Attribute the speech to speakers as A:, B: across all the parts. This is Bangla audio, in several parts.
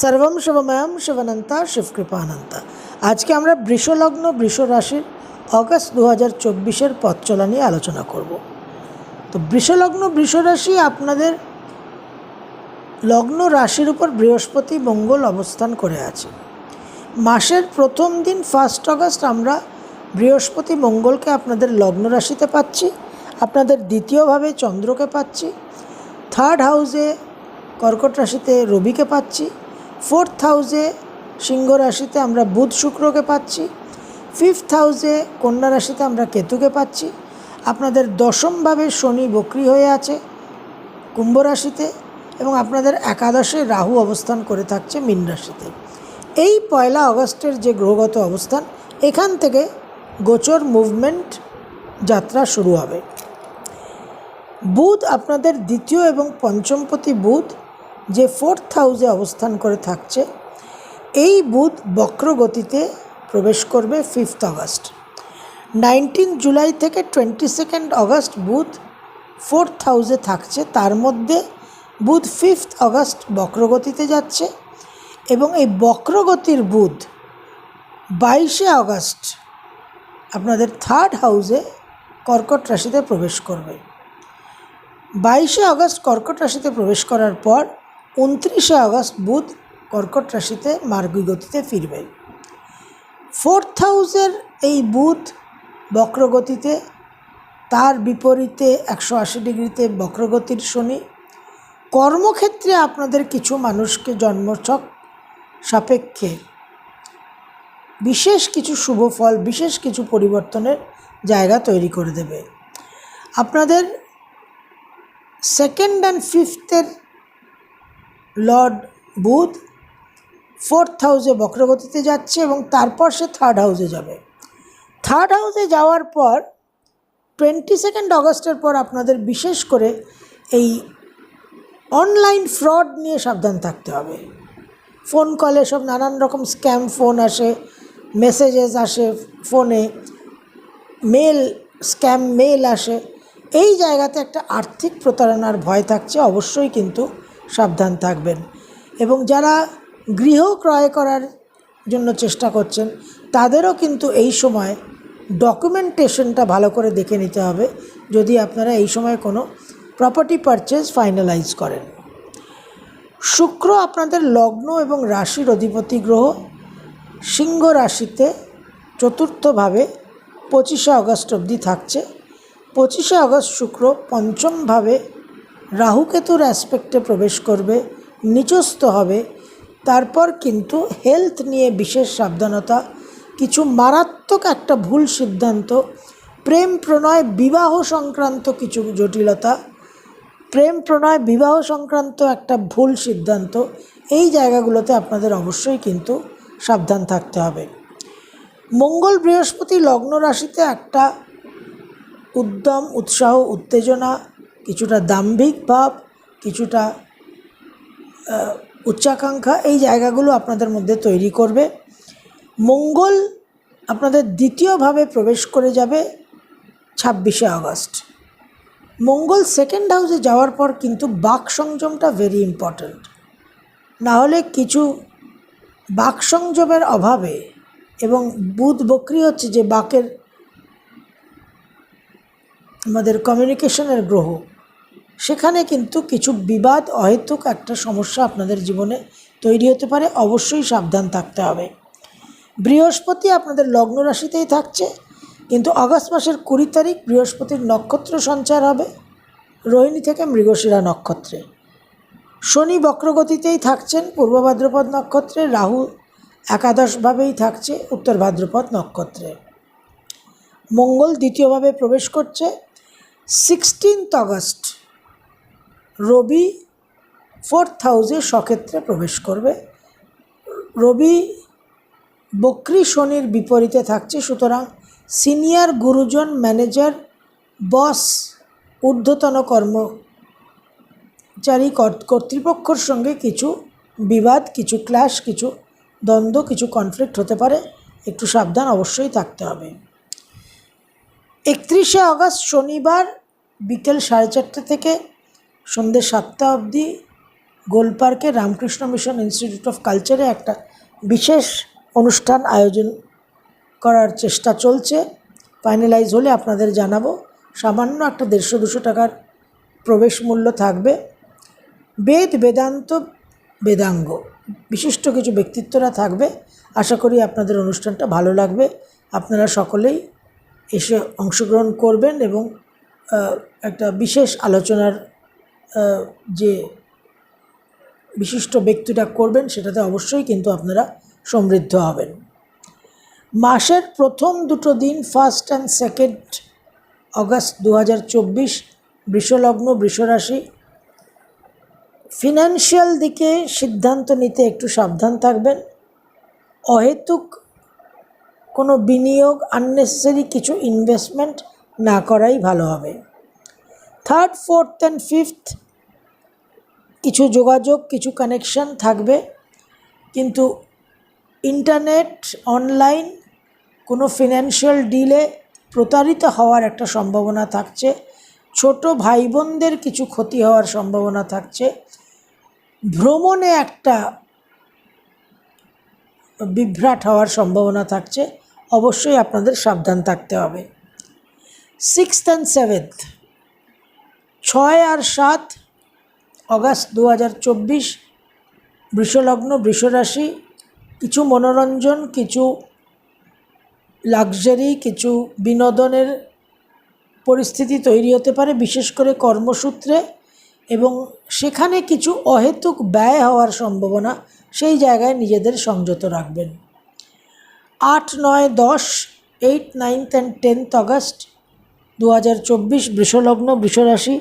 A: সর্বম শিবময়ম শিবনন্তা শিবকৃপানন্তা। আজকে আমরা বৃষলগ্ন বৃষ রাশির অগস্ট দু হাজার চব্বিশের পথ চলা নিয়ে আলোচনা করব। তো বৃষলগ্ন বৃষ রাশি আপনাদের লগ্ন রাশির উপর বৃহস্পতি মঙ্গল অবস্থান করে আছে। মাসের প্রথম দিন ফার্স্ট অগস্ট আমরা বৃহস্পতি মঙ্গলকে আপনাদের লগ্ন রাশিতে পাচ্ছি, আপনাদের দ্বিতীয়ভাবে চন্দ্রকে পাচ্ছি, থার্ড হাউসে কর্কট রাশিতে রবিকে পাচ্ছি ফোর্থ হাউসে সিংহ রাশিতে আমরা বুধ শুক্রকে পাচ্ছি, ফিফথ হাউসে কন্যা রাশিতে আমরা কেতুকে পাচ্ছি। আপনাদের দশমভাবে শনি বক্রি হয়ে আছে কুম্ভ রাশিতে এবং আপনাদের একাদশে রাহু অবস্থান করে থাকছে মীন রাশিতে। এই পয়লা অগস্টের যে গ্রহগত অবস্থান, এখান থেকে গোচর মুভমেন্ট যাত্রা শুরু হবে। বুধ আপনাদের দ্বিতীয় এবং পঞ্চমপতি বুধ যে ফোর্থ হাউসে অবস্থান করে থাকছে, এই বুধ বক্রগতিতে প্রবেশ করবে ফিফথ অগস্ট নাইনটিন জুলাই থেকে টোয়েন্টি সেকেন্ড আগস্ট বুধ ফোর্থ হাউসে থাকছে, তার মধ্যে বুধ ফিফথ আগস্ট বক্রগতিতে যাচ্ছে এবং এই বক্রগতির বুধ বাইশে আগস্ট আপনাদের থার্ড হাউসে কর্কট রাশিতে প্রবেশ করবে। বাইশে আগস্ট কর্কট রাশিতে প্রবেশ করার পর উনত্রিশে আগস্ট বুধ কর্কট রাশিতে মার্গী গতিতে ফিরবে। ফোর্থ হাউসের এই বুধ বক্রগতিতে, তার বিপরীতে একশো আশি ডিগ্রিতে বক্রগতির শনি। কর্মক্ষেত্রে আপনাদের কিছু মানুষকে জন্মছক সাপেক্ষে। বিশেষ কিছু শুভ ফল, বিশেষ কিছু পরিবর্তনের জায়গা তৈরি করে দেবে। আপনাদের সেকেন্ড অ্যান্ড ফিফথের লর্ড বুধ ফোর্থ হাউসে বক্রগতিতে যাচ্ছে এবং তারপর সে থার্ড হাউসে যাবে। থার্ড হাউসে যাওয়ার পর টোয়েন্টি সেকেন্ড অগস্টের পর আপনাদের বিশেষ করে এই অনলাইন ফ্রড নিয়ে সাবধান থাকতে হবে। ফোন কলে সব নানান রকম স্ক্যাম ফোন আসে, মেসেজেস আসে ফোনে, মেল, স্ক্যাম মেল আসে। এই জায়গাতে একটা আর্থিক প্রতারণার ভয় থাকছে অবশ্যই কিন্তু সাবধান থাকবেন। এবং যারা গৃহ ক্রয় করার জন্য চেষ্টা করছেন, তাদেরও কিন্তু এই সময় ডকুমেন্টেশনটা ভালো করে দেখে নিতে হবে, যদি আপনারা এই সময় কোনো প্রপার্টি পারচেজ ফাইনালাইজ করেন। শুক্র আপনাদের লগ্ন এবং রাশির অধিপতি গ্রহ, সিংহ রাশিতে চতুর্থভাবে পঁচিশে আগস্ট অবধি থাকছে। পঁচিশে আগস্ট শুক্র পঞ্চমভাবে রাহুকেতুর অ্যাসপেক্টে প্রবেশ করবে, নিচস্থ হবে। তারপর কিন্তু হেলথ নিয়ে বিশেষ সাবধানতা, কিছু মারাত্মক একটা ভুল সিদ্ধান্ত, প্রেম প্রণয় বিবাহ সংক্রান্ত কিছু জটিলতা, প্রেম প্রণয় বিবাহ সংক্রান্ত একটা ভুল সিদ্ধান্ত, এই জায়গাগুলোতে আপনাদের অবশ্যই কিন্তু সাবধান থাকতে হবে। মঙ্গল বৃহস্পতি লগ্ন রাশিতে একটা উদ্যম, উৎসাহ, উত্তেজনা কিছুটা দাম্ভিক ভাব, কিছুটা উচ্চাকাঙ্ক্ষা এই জায়গাগুলো আপনাদের মধ্যে তৈরি করবে। মঙ্গল আপনাদের দ্বিতীয়ভাবে প্রবেশ করে যাবে ছাব্বিশে আগস্ট। মঙ্গল সেকেন্ড হাউসে যাওয়ার পর কিন্তু বাক সংযমটা ভেরি ইম্পর্ট্যান্ট নাহলে কিছু বাক সংযমের অভাবে এবং বুধ বক্রি হচ্ছে যে বাকের আমাদের কমিউনিকেশনের গ্রহ সেখানে কিন্তু কিছু বিবাদ, অহেতুক একটা সমস্যা আপনাদের জীবনে তৈরি হতে পারে। অবশ্যই সাবধান থাকতে হবে। বৃহস্পতি আপনাদের লগ্ন রাশিতেই থাকছে, কিন্তু আগস্ট মাসের কুড়ি তারিখ বৃহস্পতির নক্ষত্র সঞ্চার হবে, রোহিণী থেকে মৃগশিরা নক্ষত্রে। শনি বক্রগতিতেই থাকছেন, পূর্ব ভাদ্রপদ নক্ষত্রে, রাহু একাদশভাবেই থাকছে, উত্তর ভাদ্রপদ নক্ষত্রে। মঙ্গল দ্বিতীয়ভাবে প্রবেশ করছে, সিক্সটিন্থ আগস্ট রবি ফোর্থ হাউসে সক্ষেত্রে প্রবেশ করবে। রবি বক্রি শনির বিপরীতে থাকছে, সুতরাং সিনিয়র গুরুজন ম্যানেজার, বস, ঊর্ধ্বতন কর্মচারী কর্তৃপক্ষর সঙ্গে কিছু বিবাদ, কিছু ক্ল্যাশ কিছু দ্বন্দ্ব, কিছু কনফ্লিক্ট হতে পারে। একটু সাবধান অবশ্যই থাকতে হবে। একত্রিশে আগস্ট শনিবার বিকেল সাড়ে চারটে থেকে সন্ধ্যে সাতটা অবধি গোলপার্কে রামকৃষ্ণ মিশন ইনস্টিটিউট অফ কালচারে একটা বিশেষ অনুষ্ঠান আয়োজন করার চেষ্টা চলছে। ফাইনালাইজ হলে আপনাদের জানাব। সামান্য একটা দেড়শো দুশো টাকার প্রবেশ মূল্য থাকবে। বেদ, বেদান্ত, বেদাঙ্গ বিশিষ্ট কিছু ব্যক্তিত্বরা থাকবে। আশা করি আপনাদের অনুষ্ঠানটা ভালো লাগবে। আপনারা সকলেই এসে অংশগ্রহণ করবেন এবং একটা বিশেষ আলোচনার যে বিশিষ্ট ব্যক্তিটা করবেন সেটাতে অবশ্যই কিন্তু আপনারা সমৃদ্ধ হবেন। মাসের প্রথম দুটো দিন ফার্স্ট অ্যান্ড সেকেন্ড অগাস্ট দু হাজার চব্বিশ, বৃষলগ্ন, বৃষরাশি। ফিনান্সিয়াল দিকে সিদ্ধান্ত নিতে একটু সাবধান থাকবেন। অহেতুক কোনো বিনিয়োগ আননেসেসারি কিছু ইনভেস্টমেন্ট না করাই ভালো হবে। থার্ড ফোর্থ অ্যান্ড ফিফথ কিছু যোগাযোগ, কিছু কানেকশন থাকবে, কিন্তু ইন্টারনেট অনলাইন কোনো ফিনান্সিয়াল ডিলে প্রতারিত হওয়ার একটা সম্ভাবনা থাকছে। ছোট ভাই বোনদের কিছু ক্ষতি হওয়ার সম্ভাবনা থাকছে। ভ্রমণে একটা বিভ্রাট হওয়ার সম্ভাবনা থাকছে। অবশ্যই আপনাদের সাবধান থাকতে হবে। সিক্সথ অ্যান্ড সেভেন্থ ছয় আর সাত অগাস্ট দু হাজার চব্বিশ, বৃষলগ্ন, বৃষরাশি, কিছু মনোরঞ্জন, কিছু লাক্সারি, কিছু বিনোদনের পরিস্থিতি তৈরি হতে পারে, বিশেষ করে কর্মসূত্রে এবং সেখানে কিছু অহেতুক ব্যয় হওয়ার সম্ভাবনা, সেই জায়গায় নিজেদের সংযত রাখবেন। আট, নয়, দশ, eight ninth and tenth August দু হাজার চব্বিশ, বৃষলগ্ন, বৃষরাশি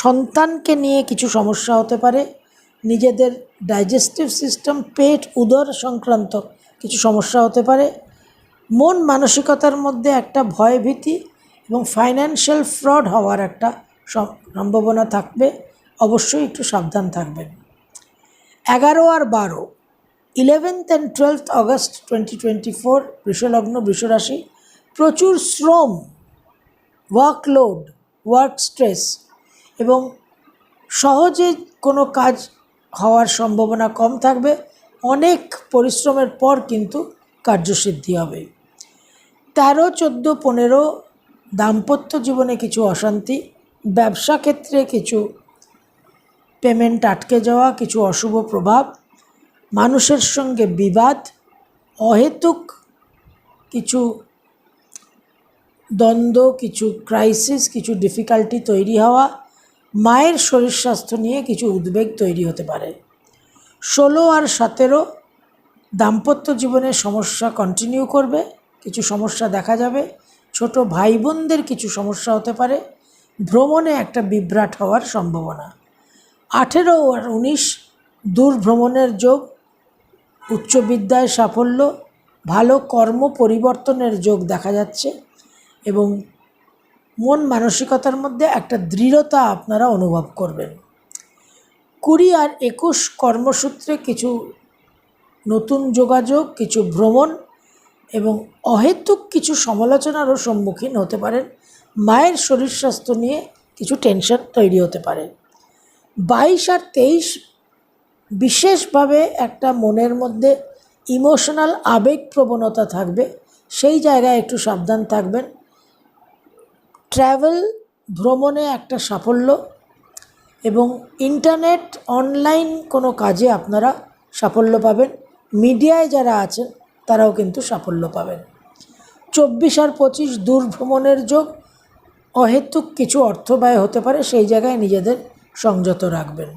A: সন্তানকে নিয়ে কিছু সমস্যা হতে পারে, নিজেদের ডাইজেস্টিভ সিস্টেম, পেট উদর সংক্রান্ত কিছু সমস্যা হতে পারে, মন মানসিকতার মধ্যে একটা ভয়ভীতি এবং ফাইন্যান্সিয়াল ফ্রড হওয়ার একটা সম্ভাবনা থাকবে, অবশ্যই একটু সাবধান থাকবেন। এগারো আর বারো eleventh and twelfth August twenty twenty four বৃষলগ্ন, বৃষরাশি, প্রচুর শ্রম ওয়ার্কলোড ওয়ার্ক স্ট্রেস এবং সহজে কোনো কাজ হওয়ার সম্ভাবনা কম থাকবে। অনেক পরিশ্রমের পর কিন্তু কার্যসিদ্ধি হবে। তেরো, চোদ্দ, পনেরো দাম্পত্য জীবনে কিছু অশান্তি, ব্যবসা ক্ষেত্রে কিছু পেমেন্ট আটকে যাওয়া, কিছু অশুভ প্রভাব, মানুষের সঙ্গে বিবাদ, অহেতুক কিছু দ্বন্দ্ব, কিছু ক্রাইসিস কিছু ডিফিকাল্টি তৈরি হওয়া মায়ের শরীর স্বাস্থ্য নিয়ে কিছু উদ্বেগ তৈরি হতে পারে। ষোলো আর সতেরো দাম্পত্য জীবনের সমস্যা কন্টিনিউ করবে, কিছু সমস্যা দেখা যাবে। ছোট ভাই বোনদের কিছু সমস্যা হতে পারে, ভ্রমণে একটা বিভ্রাট হওয়ার সম্ভাবনা। আঠেরো আর উনিশ দূর ভ্রমণের যোগ, উচ্চ বিদ্যায় সাফল্য, ভালো কর্ম পরিবর্তনের যোগ দেখা যাচ্ছে এবং মন মানসিকতার মধ্যে একটা দৃঢ়তা আপনারা অনুভব করবেন। কুড়ি আর একুশ কর্মসূত্রে কিছু নতুন যোগাযোগ, কিছু ভ্রমণ এবং অহেতুক কিছু সমালোচনারও সম্মুখীন হতে পারেন। মায়ের শরীর স্বাস্থ্য নিয়ে কিছু টেনশন তৈরি হতে পারে। বাইশ আর তেইশ বিশেষভাবে একটা মনের মধ্যে ইমোশনাল আবেগ প্রবণতা থাকবে। সেই জায়গায় একটু সাবধান থাকবেন। ট্র্যাভেল ভ্রমণে একটা সাফল্য এবং ইন্টারনেট অনলাইন কোনো কাজে আপনারা সাফল্য পাবেন। মিডিয়ায় যারা আছেন, তারাও কিন্তু সাফল্য পাবেন। চব্বিশ আর পঁচিশ দূর ভ্রমণের যোগ অহেতুক কিছু অর্থ ব্যয় হতে পারে, সেই জায়গায় নিজেদের সংযত রাখবেন।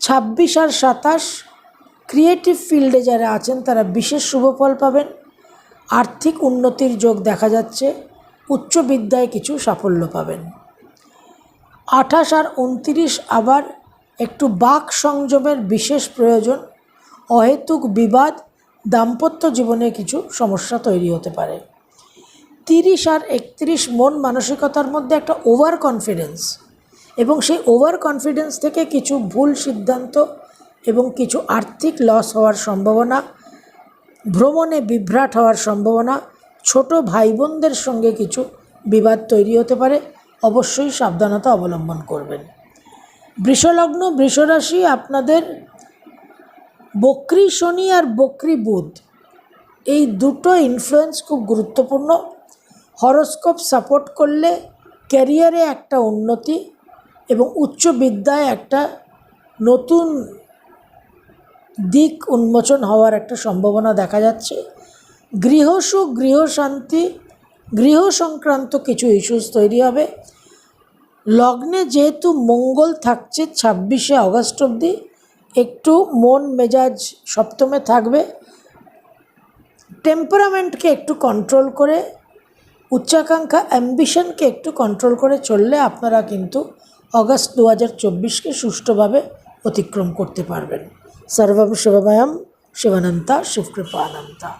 A: ছাব্বিশ আর সাতাশ ক্রিয়েটিভ ফিল্ডে যারা আছেন, তারা বিশেষ শুভফল পাবেন। আর্থিক উন্নতির যোগ দেখা যাচ্ছে। উচ্চ বিদ্যায় কিছু সাফল্য পাবেন। আঠাশ আর উনতিরিশ আবার একটু বাক সংযমের বিশেষ প্রয়োজন। অহেতুক বিবাদ দাম্পত্য জীবনে কিছু সমস্যা তৈরি হতে পারে। তিরিশ আর একত্রিশ মন মানসিকতার মধ্যে একটা ওভার কনফিডেন্স এবং সেই ওভার কনফিডেন্স থেকে কিছু ভুল সিদ্ধান্ত এবং কিছু আর্থিক লস হওয়ার সম্ভাবনা, ভ্রমণে বিভ্রাট হওয়ার সম্ভাবনা ছোট ভাই বোনদের সঙ্গে কিছু বিবাদ তৈরি হতে পারে, অবশ্যই সাবধানতা অবলম্বন করবেন। বৃষলগ্ন বৃষরাশি আপনাদের বক্রি শনি আর বক্রি বুধ, এই দুটো ইনফ্লুয়েন্স খুব গুরুত্বপূর্ণ। হরস্কোপ সাপোর্ট করলে ক্যারিয়ারে একটা উন্নতি এবং উচ্চ বিদ্যায় একটা নতুন দিক উন্মোচন হওয়ার একটা সম্ভাবনা দেখা যাচ্ছে। গৃহসুখ, গৃহশান্তি গৃহ সংক্রান্ত কিছু ইস্যুস তৈরি হবে। লগ্নে যেহেতু মঙ্গল থাকছে ছাব্বিশে আগস্ট অবধি, একটু মন মেজাজ সপ্তমে থাকবে। টেম্পারামেন্টকে একটু কন্ট্রোল করে, উচ্চাকাঙ্ক্ষা অ্যাম্বিশনকে একটু কন্ট্রোল করে চললে আপনারা কিন্তু অগস্ট দু হাজার চব্বিশকে সুষ্ঠুভাবে অতিক্রম করতে পারবেন। সর্বম শিবময়ম শিবানন্তা শিবকৃপানন্তা